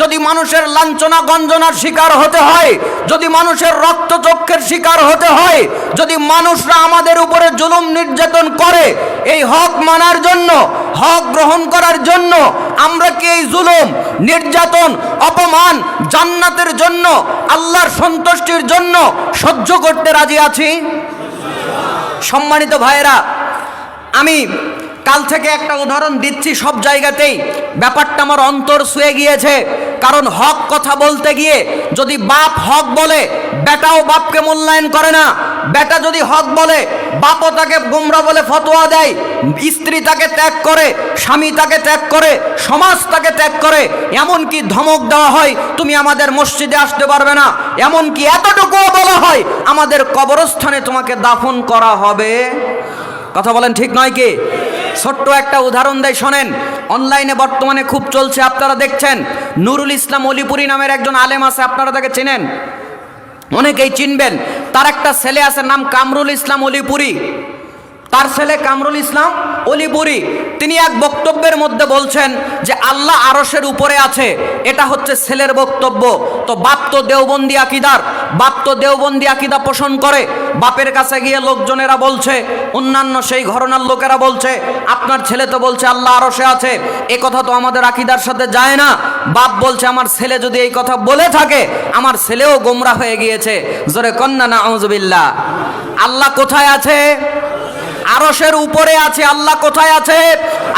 যদি মানুষের লাঞ্ছনা, গঞ্জনার শিকার হতে হয়, যদি মানুষের রক্তচক্ষের শিকার হতে হয়, যদি মানুষরা আমাদের উপরে জুলুম নির্যাতন করে, এই হক মানার জন্য, হক গ্রহণ করার জন্য আমরা কি এই জুলুম, নির্যাতন, অপমান জান্নাতের জন্য, আল্লাহর সন্তুষ্টির জন্য সহ্য করতে রাজি আছি? সম্মানিত ভাইয়েরা, আমি কাল থেকে একটা উদাহরণ দিচ্ছি সব জায়গাতেই। ব্যাপারটা আমার অন্তর শুয়ে গিয়েছে। কারণ হক কথা বলতে গিয়ে যদি বাপ হক বলে, বেটাও বাপকে মূল্যায়ন করে না। বেটা যদি হক বলে, বাপও তাকে গুমরা বলে ফতোয়া দেয়। স্ত্রী তাকে ত্যাগ করে, স্বামী তাকে ত্যাগ করে, সমাজ তাকে ত্যাগ করে। এমনকি ধমক দেওয়া হয়, তুমি আমাদের মসজিদে আসতে পারবে না। এমনকি এতটুকুও বলা হয়, আমাদের কবরস্থানে তোমাকে দাফন করা হবে। কথা বলেন ঠিক নয় কি? ছোট্ট একটা উদাহরণ দেয়, শোনেন। অনলাইনে বর্তমানে খুব চলছে, আপনারা দেখছেন। নুরুল ইসলাম অলিপুরি নামের একজন আলেম আছে, আপনারা তাকে চেনেন? অনেকেই চিনবেন। তার একটা ছেলে আছে, নাম কামরুল ইসলাম অলিপুরি। তার ছেলে কামরুল ইসলাম অলিপুরি, তিনি এক বক্তব্যের মধ্যে বলছেন যে আল্লাহ আরসের উপরে আছে, এটা হচ্ছে ছেলের বক্তব্য। তো বাপ তো দেওবন্দি আকিদার, বাপ তো দেওবন্দি আকিদা পোষণ করে। বাপের কাছে গিয়ে লোকজনেরা বলছে, অন্যান্য সেই ঘরনার লোকেরা বলছে, আপনার ছেলে তো বলছে আল্লাহ আরসে আছে, এ কথা তো আমাদের আকিদার সাথে যায় না। বাপ বলছে, আমার ছেলে যদি এই কথা বলে থাকে, আমার ছেলেও গোমরা হয়ে গিয়েছে। জোরে কন্যা না আউজবিল্লা আল্লাহ কোথায় আছে? আরশের উপরে আছে, আল্লাহ কোথায় আছে?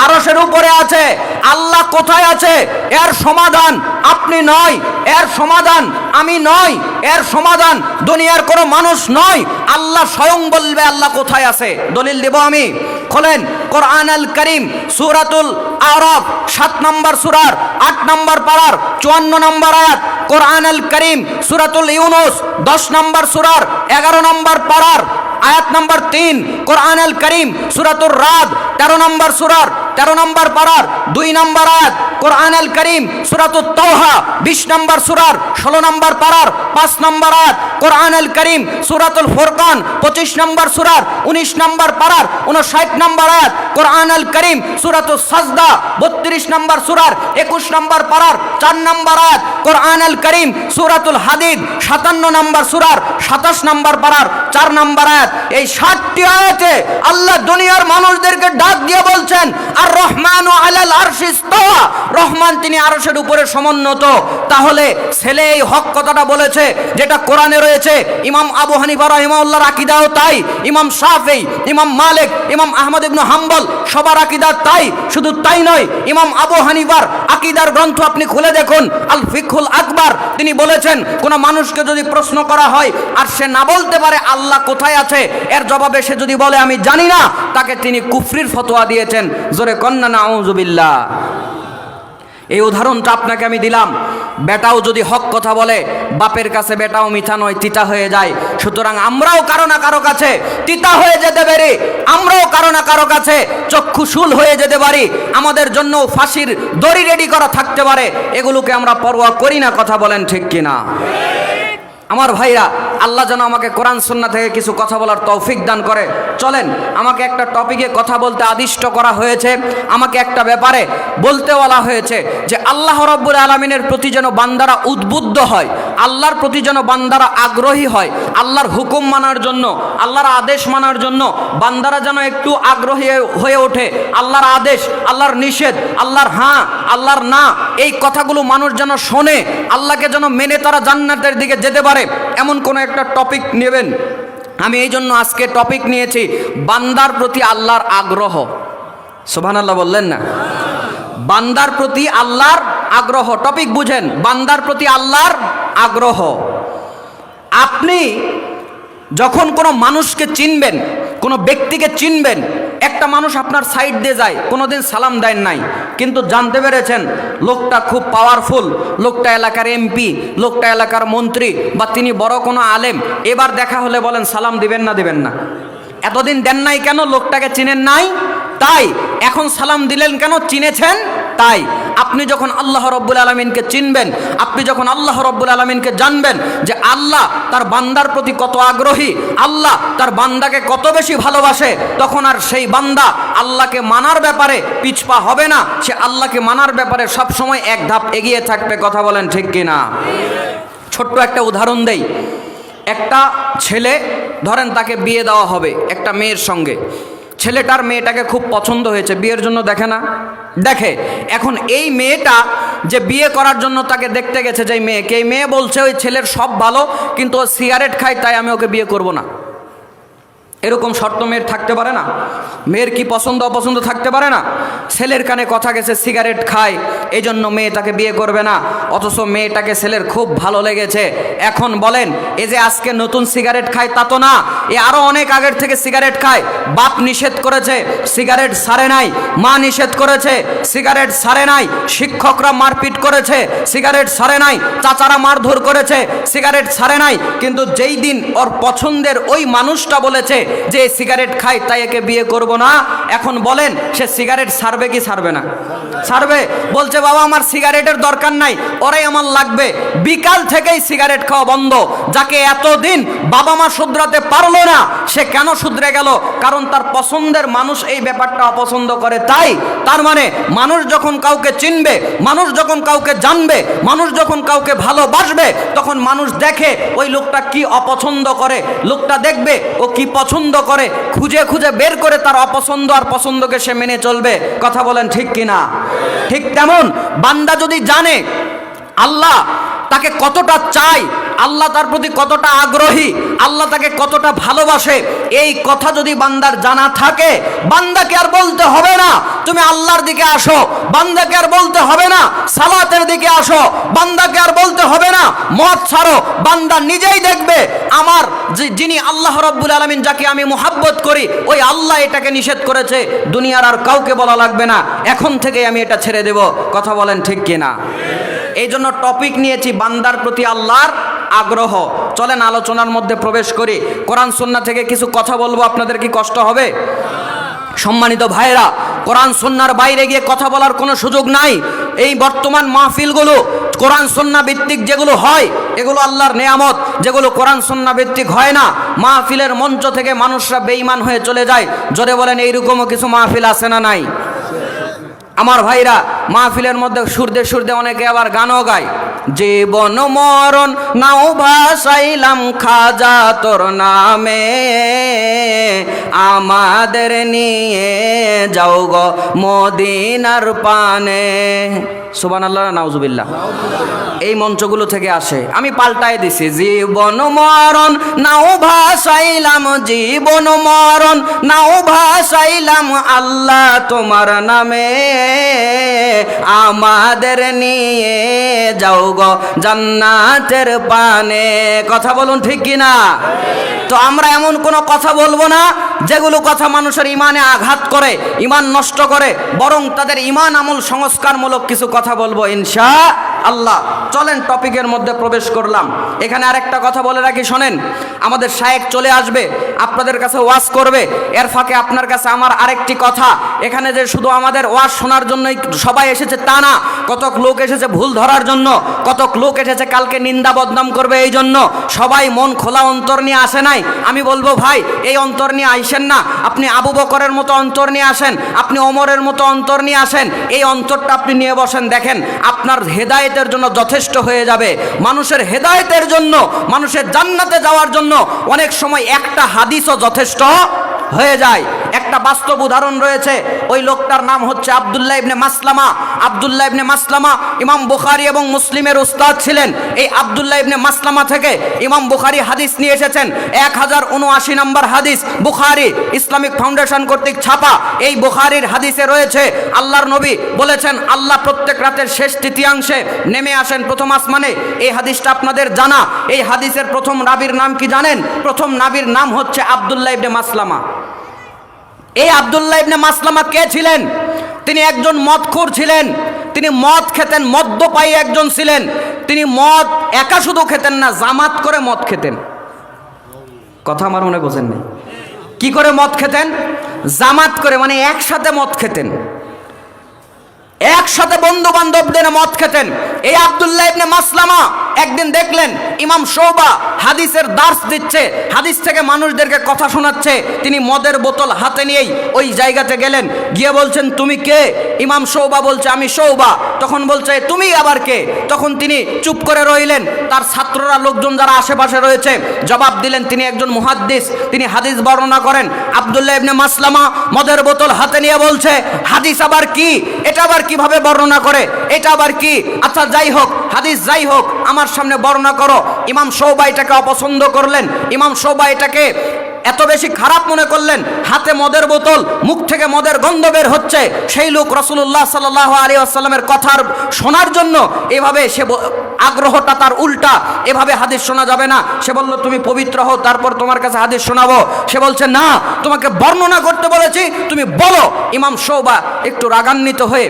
আরশের উপরে আছে, আল্লাহ কোথায় আছে? এর সমাধান আপনি নয়, এর সমাধান আমি নয়, এর সমাধান দুনিয়ার কোনো মানুষ নয়। আল্লাহ স্বয়ং বলবে, আল্লাহ কোথায় আছে? দলিল দেব আমি। খোলেন, কোরআন আল করিম, সুরাতুল আরব সাত নম্বর সুরার, আট নম্বর পাড়ার চুয়ান্ন নম্বর আয়াত। কোরআন আল করিম, সুরাতুল ইউনুস, দশ নম্বর সুরার, এগারো নম্বর পাড়ার আয়াত নম্বর তিন কোরআন আল করিম সুরাতুর রাদ তেরো নম্বর সুরার তেরো নম্বর পাড়ার দুই নম্বর আয়াত, কোরআন আল করিম সুরাতুর তৌহা বিশ নম্বর সুরার, ষোলো নম্বর পাড়ার পাঁচ নম্বর আয়াত, কোরআন আল করিম, সুরাতুল ফোরকান, পঁচিশ নম্বর সুরার, উনিশ নম্বর পাড়ার উনষাট নম্বর আয়াত, কোরআন আল করিম সুরাতুল সাজদা, বত্রিশ নম্বর সুরার, একুশ নম্বর পাড়ার চার নম্বর আয়াত, কোরআন আল করিম, সুরাতুল হাদিদ, সাতান্ন নম্বর সুরার, সাতাশ নম্বর পাড়ার চার নম্বর আয়াত। এই ষাটটি আয়াতে আল্লাহ দুনিয়ার মানুষদেরকে ডাক দিয়ে বলছেন, আর রহমান ও আলাল রহমান তিনি আরশের উপরে সমুন্নত। তাহলে ছেলে এই হক কথাটা বলেছে, যেটা কোরআনে রয়েছে। ইমাম আবু হানিফা রহিমাউল্লাহর আকিদাও তাই। ইমাম ইমাম মালিক, ইমাম আহমদ ইবনু হাম্বল, সবার তাই। শুধু তাই নয়, ইমাম আবু হানিফার আকিদার গ্রন্থ আপনি খুলে দেখুন। আল ফিকুল আকবার, তিনি বলেছেন, কোন মানুষকে যদি প্রশ্ন করা হয় আর সে না বলতে পারে আল্লাহ কোথায় আছে, এর জবাবে সে যদি বলে, আমি জানি না, তাকে তিনি কুফরির ফতোয়া দিয়েছেন। জোরে কন্যা না আউজুবিল্লাহ এই উদাহরণটা আপনাকে আমি দিলাম। বেটাও যদি হক কথা বলে, বাপের কাছে বেটাও মিঠা নয়, তিতা হয়ে যায়। সুতরাং আমরাও কারও না কারও কাছে তিতা হয়ে যেতে পারি। আমরাও কারও না কারও কাছে চক্ষুশূল হয়ে যেতে পারি। আমাদের জন্য ফাঁসির দড়ি রেডি করা থাকতে পারে। এগুলোকে আমরা পরোয়া করি না, কথা বলেন ঠিক কিনা? আমার ভাইরা, আল্লাহ যেন আমাকে কোরআন সন্না থেকে কিছু কথা বলার তৌফিক দান করে। চলেন, আমাকে একটা টপিকে কথা বলতে আদিষ্ট করা হয়েছে। আমাকে একটা ব্যাপারে বলতে বলা হয়েছে যে, আল্লাহ রব্বুল আলমিনের প্রতি যেন বান্দারা উদ্বুদ্ধ হয় আল্লাহর প্রতি যেন বান্দারা আগ্রহী হয়, আল্লাহর হুকুম মানার জন্য, আল্লাহর আদেশ মানার জন্য বান্দারা যেন একটু আগ্রহী হয়ে ওঠে, আল্লাহর আদেশ, আল্লাহর নিষেধ, আল্লাহর হাঁ, আল্লাহর না, এই কথাগুলো মানুষ যেন শোনে, আল্লাহকে যেন মেনে তারা জান্নাতের দিকে যেতে পারে, এমন কোনো একটা টপিক নেবেন। আমি এই জন্য আজকে টপিক নিয়েছি, বান্দার প্রতি আল্লাহর আগ্রহ। সোভান আল্লাহ বললেন না? বান্দার প্রতি আল্লাহর আগ্রহ। টপিক বুঝেন, বান্দার প্রতি আল্লাহর আগ্রহ। আপনি যখন কোনো মানুষকে চিনবেন, কোনো ব্যক্তিকে চিনবেন, একটা মানুষ আপনার সাইড দিয়ে যায়, কোনোদিন সালাম দেন নাই, কিন্তু জানতে পেরেছেন লোকটা খুব পাওয়ারফুল লোকটা এলাকার এমপি লোকটা এলাকার মন্ত্রী বা তিনি বড় কোনো আলেম, এবার দেখা হলে বলেন সালাম দিবেন না দিবেন না। এতদিন দেন নাই কেন? লোকটাকে চিনেন নাই? তাই, এখন সালাম দিলেন কেন? চিনেছেন? তাই। আপনি যখন আল্লাহ রব্বুল আলমিনকে চিনবেন, আপনি যখন আল্লাহ রব্বুল আলমিনকে জানবেন যে আল্লাহ তার বান্দার প্রতি কত আগ্রহী, আল্লাহ তার বান্দাকে কত বেশি ভালোবাসে, তখন আর সেই বান্দা আল্লাহকে মানার ব্যাপারে পিছপা হবে না। সে আল্লাহকে মানার ব্যাপারে সবসময় এক ধাপ এগিয়ে থাকবে, কথা বলেন ঠিক কিনা? ছোট্ট একটা উদাহরণ দেই। একটা ছেলে, ধরেন তাকে বিয়ে দেওয়া হবে একটা মেয়ের সঙ্গে। ছেলেটার মেয়েটাকে খুব পছন্দ হয়েছে, বিয়ের জন্য দেখে না। দেখে, এখন এই মেয়েটা যে বিয়ে করার জন্য তাকে দেখতে গেছে যে মেয়েকে এই মেয়ে বলছে ওই ছেলের সব ভালো, কিন্তু ও সিগারেট খায়, তাই আমি ওকে বিয়ে করব না। এরকম শর্ত মেয়ের থাকতে পারে না? মেয়ের কি পছন্দ, অপছন্দ থাকতে পারে না? ছেলের কানে কথা গেছে, সিগারেট খায় এই জন্য মেয়ে তাকে বিয়ে করবে না। অথচ মেয়েটাকে ছেলের খুব ভালো লেগেছে। এখন বলেন, এ যে আজকে নতুন সিগারেট খায় তা তো না। এ আরও অনেক আগের থেকে সিগারেট খায়। বাপ নিষেধ করেছে, সিগারেট সারে নাই। মা নিষেধ করেছে, সিগারেট সারে নাই। শিক্ষকরা মারপিট করেছে, সিগারেট সারে নাই। চাচারা মারধর করেছে, সিগারেট সারে নাই। কিন্তু যেই দিন ওর পছন্দের ওই মানুষটা বলেছে যে সিগারেট খায় তাই একে বিয়ে করব না। এখন বলেন, সে সিগারেট সারবে কি সারবে না? সারবে? বলছে, বাবা, আমার সিগারেটের দরকার নাই, ওরাই আমার লাগবে। বিকাল থেকেই সিগারেট খাওয়া বন্ধ। যাকে এতদিন বাবা মা শুধরাতে পারল না, সে কেন শুধরে গেল? কারণ তার পছন্দের মানুষ এই ব্যাপারটা অপছন্দ করে। তাই তার মানে মানুষ যখন কাউকে চিনবে, মানুষ যখন কাউকে জানবে, মানুষ যখন কাউকে ভালোবাসবে, তখন মানুষ দেখে ওই লোকটা কি অপছন্দ করে। লোকটা দেখবে ও কি পছন্দ করে। খুঁজে খুঁজে বের করে তার অপছন্দ আর পছন্দকে সে মেনে চলবে। কথা বলেন ঠিক কিনা? ঠিক তেমন। বান্দা যদি জানে, আল্লাহ তাকে কতটা চাই আল্লাহ তার প্রতি কতটা আগ্রহী, আল্লাহ তাকে কতটা ভালোবাসে, এই কথা যদি বান্দার জানা থাকে, বান্দাকে আর বলতে হবে না, তুমি আল্লাহর দিকে আসো, বান্দাকে আর বলতে হবে না, সালাতের দিকে আসো, বান্দাকে আর বলতে হবে না, মদ ছাড়ো, বান্দা নিজেই দেখবে, আমার যিনি আল্লাহ রব্বুল আলমিন যাকে আমি মোহাব্বত করি, ওই আল্লাহ এটাকে নিষেধ করেছে, দুনিয়ার আর কাউকে বলা লাগবে না, এখন থেকেই আমি এটা ছেড়ে দেব, কথা বলেন ঠিক কিনা? এই জন্য টপিক নিয়েছি বান্দার প্রতি আল্লাহর আগ্রহ। চলেন আলোচনার মধ্যে প্রবেশ করি। কোরআন সন্না থেকে কিছু কথা বলব, আপনাদের কি কষ্ট হবে? সম্মানিত ভাইরা কোরআন সন্ন্যার বাইরে গিয়ে কথা বলার কোনো সুযোগ নাই। এই বর্তমান মাহফিলগুলো, কোরআন সন্না ভিত্তিক যেগুলো হয়, এগুলো আল্লাহর নেয়ামত। যেগুলো কোরআন সন্না ভিত্তিক হয় না, মাহফিলের মঞ্চ থেকে মানুষরা বেঈমান হয়ে চলে যায়। জোরে বলেন, এইরকমও কিছু মাহফিল আছে না নাই? আমার ভাইরা মাহফিলের মধ্যে সুরদে সুরদে অনেকে আবার গানও গায়। জীবন মরণ, নাও ভাসাইলাম খাজা তোর নামে। আমাদের নিয়ে যাও গো মদিনার পানে। সুবান আল্লাহ নাউজুবিল্লাহ। এই মঞ্চগুলো থেকে আসে। আমি পাল্টাই দিছি। জীবন মরণ, নাও ভাসাইলাম, জীবন মরণ, নাও ভাসাইলাম আল্লাহ তোমার নামে। আমাদের নিয়ে যাও গো জান্নাতের পানে। কথা বলুন ঠিক কি না তো আমরা এমন কোনো কথা বলব না যেগুলো কথা মানুষের ইমানে আঘাত করে, ইমান নষ্ট করে, বরং তাদের ইমান আমল সংস্কারমূলক কিছু কথা বলব ইনশা আল্লাহ, চলেন টপিকের মধ্যে প্রবেশ করলাম। এখানে আরেকটা কথা বলে রাখি, শোনেন। আমাদের শায়েক চলে আসবে, আপনাদের কাছে ওয়াজ করবে, এর ফাঁকে আপনার কাছে আমার আরেকটি কথা। এখানে যে শুধু আমাদের ওয়াজ শোনার জন্যই সবাই এসেছে, তা না। কতক লোক এসেছে ভুল ধরার জন্য, কতক লোক এসেছে কালকে নিন্দা বদনাম করবে এই জন্য। সবাই মন খোলা অন্তর নিয়ে আসে নাই। আমি বলব, ভাই, এই অন্তর নিয়ে আইসেন না। আপনি আবু বকরের মতো অন্তর নিয়ে আসেন, আপনি ওমরের মতো অন্তর নিয়ে আসেন। এই অন্তরটা আপনি নিয়ে বসেন। দেখেন, আপনার হেদায়েতের জন্য যথেষ্ট হয়ে যাবে। মানুষের হেদায়তের জন্য, মানুষের জান্নাতে যাওয়ার জন্য অনেক সময় একটা হাদিসও যথেষ্ট হয়ে যায়। একটা বাস্তব উদাহরণ রয়েছে। ওই লোকটার নাম হচ্ছে আবদুল্লাহ ইবনে মাসলামা। আবদুল্লাহ ইবনে মাসলামা ইমাম বুখারি এবং মুসলিমের উস্তাদ ছিলেন। এই আবদুল্লাহ ইবনে মাসলামা থেকে ইমাম বুখারি হাদিস নিয়ে এসেছেন। এক হাজার উনআশি নম্বর হাদিস, বুখারি ইসলামিক ফাউন্ডেশন কর্তৃক ছাপা। এই বুখারির হাদিসে রয়েছে, আল্লাহর নবী বলেছেন, আল্লাহ প্রত্যেক রাতের শেষ তৃতীয়াংশে নেমে আসেন প্রথম আসমানে। এই হাদিসটা আপনাদের জানা। এই হাদিসের প্রথম নাবির নাম কি জানেন? প্রথম নাবির নাম হচ্ছে আবদুল্লাহ ইবনে মাসলামা। এই আবদুল্লাহ ইবনে মাসলামা কে ছিলেন? তিনি একজন মদখোর ছিলেন। তিনি মদ খেতেন মদ্যপায়ী একজন ছিলেন। তিনি মদ একা শুধু খেতেন না, জামাত করে মদ খেতেন। কথা আমার মনে বোঝেন নাই। কি করে মদ খেতেন? জামাত করে মানে একসাথে মদ খেতেন। একসাথে বন্ধু বান্ধবদের মদ খেতেন। এই আব্দুল্লাহ ইবনে মাসলামা একদিন দেখলেন ইমাম শোবা হাদিসের দার্স দিচ্ছে, হাদিস থেকে মানুষদেরকে কথা শোনাচ্ছে, তিনি মদের বোতল হাতে নিয়েই ওই জায়গাতে গেলেন, গিয়ে বলছেন, তুমি কে? ইমাম শোবা বলছে, আমি শোবা। তখন বলছে, তুমি আবার কে? তখন তিনি চুপ করে রইলেন, তার ছাত্ররা লোকজন যারা আশেপাশে রয়েছে, জবাব দিলেন, তিনি একজন মুহাদ্দিস, তিনি হাদিস বর্ণনা করেন। আব্দুল্লাহ ইবনে মাসলামা মদের বোতল হাতে নিয়ে বলছে, হাদিস আবার কি? এটা আবার কীভাবে বর্ণনা করে? এটা আবার কি? আচ্ছা যাই হোক, হাদিস যাই হোক, আমার সামনে বর্ণনা করো। ইমাম সৌবা এটাকে অপছন্দ করলেন। ইমাম সৌবা এটাকে এত বেশি খারাপ মনে করলেন, হাতে মদের বোতল, মুখ থেকে মদের গন্ধ বের হচ্ছে। সেই লোক রসুল্লাহ সাল্লাহ আলী আসসালামের কথার শোনার জন্য এভাবে সে আগ্রহটা তার উল্টা, এভাবে হাদিস শোনা যাবে না। সে বলল, তুমি পবিত্র হও, তারপর তোমার কাছে হাদিস শোনাবো। সে বলছে, না, তোমাকে বর্ণনা করতে বলেছি, তুমি বলো। ইমাম সৌবা একটু রাগান্বিত হয়ে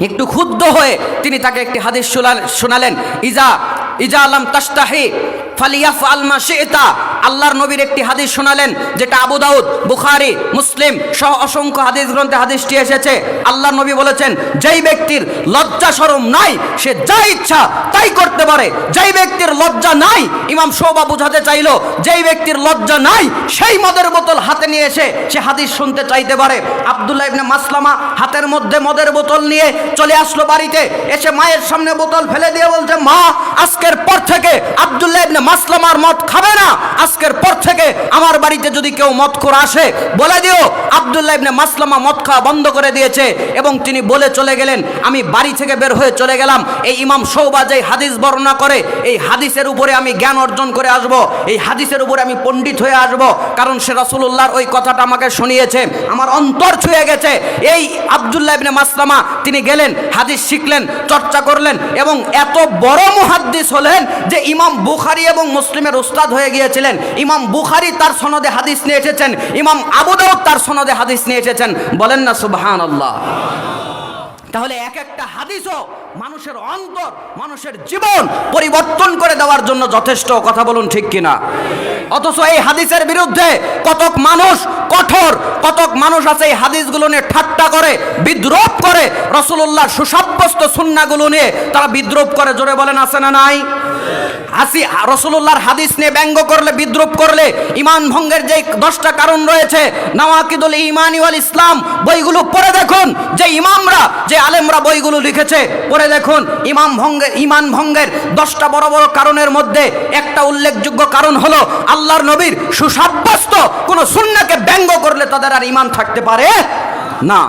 একটু ক্ষুব্ধ হয়ে তিনি তাকে একটি হাদিস শোনাল- শোনালেন ইজা ইজা আলম তাস্তাহি ফালিয়াফ আলমা শেতা। আল্লাহর নবীর একটি হাদিস শোনালেন, যেটা আবু দাউদ, বুখারি, মুসলিম সহ অসংখ্য হাদিস গ্রন্থে হাদিসটি এসেছে। আল্লাহ নবী বলেছেন, যেই ব্যক্তির লজ্জা শরম নাই, সে যা ইচ্ছা তাই করতে পারে। যেই ব্যক্তির লজ্জা নাই, ইমাম শোভা বুঝাতে চাইলো, যেই ব্যক্তির লজ্জা নাই, সেই মদের বোতল হাতে নিয়ে এসে সে হাদিস শুনতে চাইতে পারে। আব্দুল্লাহ ইবনে মাসলামা হাতের মধ্যে মদের বোতল নিয়ে চলে আসলো বাড়িতে। এসে মায়ের সামনে বোতল ফেলে দিয়ে বলছে, মা, আজকের পর থেকে আব্দুল্লাহ ইবনে মাসলামার মদ খাবে না। আজকের পর থেকে আমার বাড়িতে যদি কেউ মদ করে আসে, বলে দিও, আব্দুল্লাহ ইবনে মাসলামা মদ খাওয়া বন্ধ করে দিয়েছে এবং তিনি বলে চলে গেলেন, আমি বাড়ি থেকে বের হয়ে চলে গেলাম। এই ইমাম সৌবা যে হাদিস বর্ণনা করে, এই হাদিসের উপরে আমি জ্ঞান অর্জন করে আসব, এই হাদিসের উপরে আমি পণ্ডিত হয়ে আসব, কারণ সে রাসূলুল্লাহর ওই কথাটা আমাকে শুনিয়েছে, আমার অন্তর ছুঁয়ে গেছে। এই আব্দুল্লাহ ইবনে মাসলামা তিনি গেলেন, হাদিস শিখলেন, চর্চা করলেন এবং এত বড় মুহাদ্দিস হলেন যে ইমাম বুখারী এবং মুসলিমের উস্তাদ হয়ে গিয়েছিলেন। ইমাম বুখারি তার সনদে হাদিস নিয়ে এসেছেন। ইমাম আবুদাউদ তার সনদে হাদিস নিয়ে এসেছেন। বলেন না, সুবহানাল্লাহ। তাহলে এক একটা হাদিসও মানুষের অন্তর, মানুষের জীবন পরিবর্তন করে দেওয়ার জন্য যথেষ্ট কথা বলুন ঠিক কিনা? অথচ এই হাদিসের বিরুদ্ধে কতক মানুষ কঠোর, কতক মানুষ আছে এই হাদিসগুলো নিয়ে ঠাট্টা করে বিদ্রোপ করে রসুল্লাহর সুসাব্যস্ত সুন্নাগুলো নিয়ে তারা বিদ্রোপ করে। জোরে বলেন, আছে না নাই? হাসি রসুল্লাহর হাদিস নিয়ে ব্যঙ্গ করলে বিদ্রুপ করলে ইমান ভঙ্গের যে দশটা কারণ রয়েছে, নওয়াকিদুল ইমানি ওয়াল ইসলাম, বইগুলো পড়ে দেখুন। যে ইমামরা, যে আলেমরা বইগুলো লিখেছে, পড়ে দেখুন, ইমাম ভঙ্গের ইমান ভঙ্গের দশটা বড় বড় কারণের মধ্যে একটা উল্লেখযোগ্য কারণ হলো, আল্লাহর নবীর সুসাব্যস্ত কোন সুন্নাকে ব্যঙ্গ করলে তাদের আর ইমান থাকতে পারে না।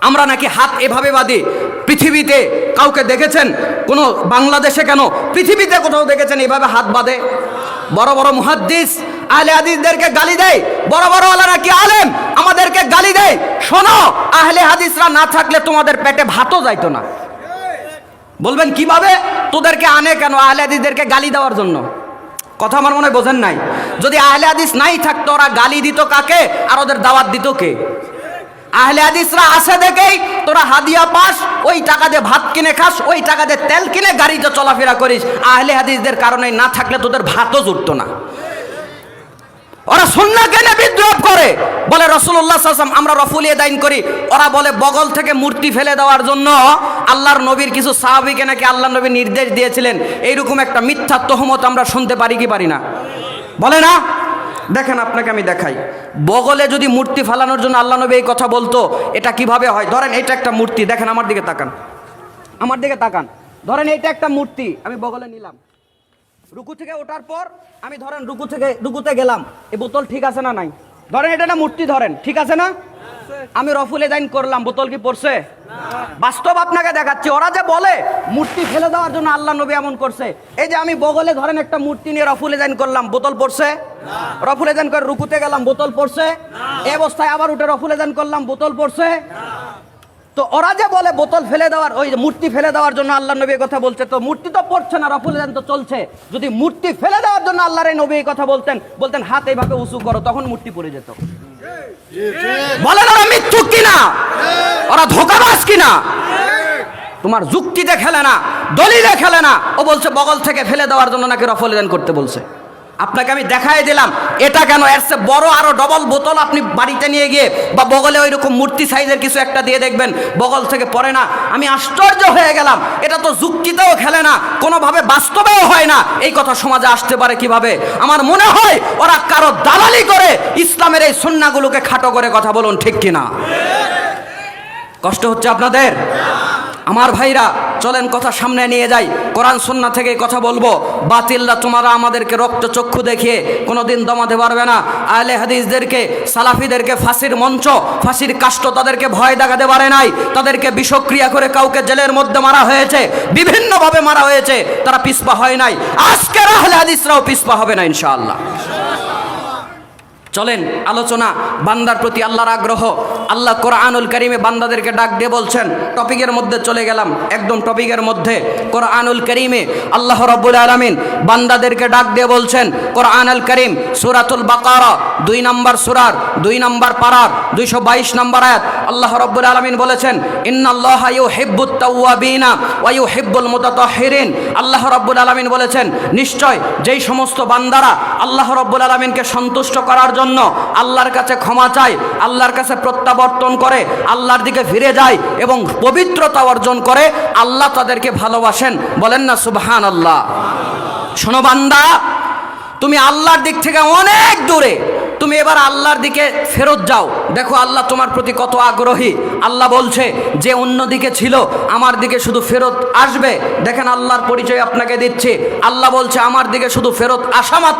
আমরা নাকি হাত এভাবে বাঁধি, পৃথিবীতে কাউকে দেখেছেন? কোনো বাংলাদেশে কেন? পৃথিবীতে কোথাও দেখেছেন এভাবে হাত বাঁধে? বড় বড় মুহাদ্দিস, আহলে হাদিসদেরকে গালি দেয়। বড় বড় আলারা কি আলেম? আমাদেরকে গালি দেয়। শোনো, আহলে হাদিসরা না থাকলে তোমাদের পেটে ভাতও যাইতো না। বলবেন, কীভাবে? তোদেরকে আনে কেন? আহলে হাদিসদেরকে গালি দেওয়ার জন্য? কথা আমার মনে বোঝেন নাই। যদি আহলে হাদিস নাই থাকতো, ওরা গালি দিত কাকে? আর ওদের দাওয়াত দিত কে? আহলে হাদিসরা আসে দেখেই তোরা হাদিয়া পাস, ওই টাকা দিয়ে ভাত কিনে খাস, ওই টাকা দিয়ে তেল কিনে গাড়িতে চলাফেরা করিস। আহলে হাদিসদের কারণে না থাকলে তোদের ভাতও জুটতো না। ওরা সুন্না কেনে বিদ্রোহ করে। বলে রসুল্লাহ সাল্লাম আমরা রফুলিয়ে দাইন করি। ওরা বলে, বগল থেকে মূর্তি ফেলে দেওয়ার জন্য আল্লাহর নবীর কিছু সাহাবিকে নাকি আল্লাহ নবী নির্দেশ দিয়েছিলেন। এইরকম একটা মিথ্যা তহমত আমরা শুনতে পারি কি পারি না। বলে না? দেখেন, আপনাকে আমি দেখাই। বগলে যদি মূর্তি ফেলানোর জন্য আল্লাহ নবী এই কথা বলতো, এটা কীভাবে হয়? ধরেন এটা একটা মূর্তি। দেখেন, আমার দিকে তাকান। আমার দিকে তাকান। ধরেন এটা একটা মূর্তি। আমি বগলে নিলাম। রুকু থেকে ওঠার পর আমি ধরেন রুকু থেকে, রুকুতে গেলাম এই বোতল ঠিক আছে না নাই? ধরেন এটা না মূর্তি ধরেন, ঠিক আছে না? আমি রফুলে দাইন করলাম, বোতল কি পড়ছে? বাস্তব আপনাকে দেখাচ্ছি, ওরা যে বলে, মূর্তি ফেলে দেওয়ার জন্য আল্লাহ নবী এমন করছে। এই যে আমি বগলে ধরেন একটা মূর্তি নিয়ে রফুলে দাইন করলাম, বোতল পড়ছে? রফুলে দাইন করে রুকুতে গেলাম, বোতল পড়ছে? এই অবস্থায় আবার উঠে রফুলে দাইন করলাম, বোতল পড়ছে? তো ওরা যে বলে বোতল ফেলে দেওয়ার, ওই মূর্তি ফেলে দেওয়ার জন্য আল্লাহ নবী কথা বলছে। তো মূর্তি তো পড়ছে না, রফুল দান তো চলছে। যদি মূর্তি ফেলে দেওয়ার জন্য আল্লাহর নবী কথা বলতেন বলতেন, হাত এইভাবে উঁচু করো তখন মূর্তি পড়ে যেত। বলেন ওরা মিথ্যুক কিনা? ওরা ধোকাবাজ কিনা? তোমার যুক্তিতে খেলে না, দলিলে খেলে না। ও বলছে, বগল থেকে ফেলে দেওয়ার জন্য নাকি রফল দান করতে বলছে? আপনাকে আমি দেখাই দিলাম। এটা কেন? এর চেয়ে বড় আরও ডবল বোতল আপনি বাড়িতে নিয়ে গিয়ে বা বগলে ওই রকম মূর্তি সাইজের কিছু একটা দিয়ে দেখবেন, বগল থেকে পড়ে না। আমি আশ্চর্য হয়ে গেলাম। এটা তো যুক্তিতেও খেলে না, কোনোভাবে বাস্তবেও হয় না। এই কথা সমাজে আসতে পারে কীভাবে? আমার মনে হয় ওরা কারও দালালি করে ইসলামের এই সন্নাগুলোকে খাটো করে কথা বলুন ঠিক কিনা? কষ্ট হচ্ছে আপনাদের? আমার ভাইরা, চলেন কথা সামনে নিয়ে যাই। কোরআন সন্না থেকে কথা বলব। বাতিল্লা তোমরা আমাদেরকে রক্ত চক্ষু দেখিয়ে কোনোদিন দমাতে পারবে না। আহলে হাদিসদেরকে, সালাফিদেরকে ফাঁসির মঞ্চ, ফাঁসির কাষ্ট তাদেরকে ভয় দেখাতে পারে নাই। তাদেরকে বিষক্রিয়া করে কাউকে জেলের মধ্যে মারা হয়েছে। বিভিন্নভাবে মারা হয়েছে। তারা পিসপা হয় নাই। আজকের আহলে হাদিসরাও পিসপা হবে না, ইনশাআল্লাহ। চলেন, আলোচনা। বান্দার প্রতি আল্লাহর আগ্রহ। আল্লাহ কোরআনুল করিমে বান্দাদেরকে ডাক দিয়ে বলছেন, টপিকের মধ্যে চলে গেলাম, একদম টপিকের মধ্যে। কোরআনুল করিমে আল্লাহ রব্বুল আলমিন বান্দাদেরকে ডাক দিয়ে বলছেন, কোরআনুল করিম সুরাতুল বাকারা, দুই নম্বর সুরার, দুই নম্বর পাড়ার দুইশো বাইশ নম্বর আয়াত, আল্লাহ রব্বুল আলমিন বলেছেন, ইন্নাল্লাহ ইউ হিব্বুত তাওয়াবিনা ওয়া ইউ হিব্বুল মুতাতাহহিরিন আল্লাহ রব্বুল আলমিন বলেছেন, নিশ্চয় যেই সমস্ত বান্দারা আল্লাহ রব্বুল আলমিনকে সন্তুষ্ট করার জন্য আল্লাহর কাছে ক্ষমা চায়, আল্লাহর কাছে প্রত্যাবর্তন করে, আল্লাহর দিকে ফিরে যায় এবং পবিত্রতা অর্জন করে, আল্লাহ তাদেরকে ভালোবাসেন। বলেন না সুবহান আল্লাহ শোনো বান্দা, তুমি আল্লাহর দিক থেকে অনেক দূরে। তুমি এবার আল্লাহর দিকে ফেরত যাও। দেখো, আল্লাহ তোমার প্রতি কত আগ্রহী। আল্লাহ বলছে, যে অন্য দিকে ছিল, আমার দিকে শুধু ফেরত আসবে। দেখেন, আল্লাহর পরিচয় আপনাকে দিচ্ছে। আল্লাহ বলছে, আমার দিকে শুধু ফেরত আসা মাত্র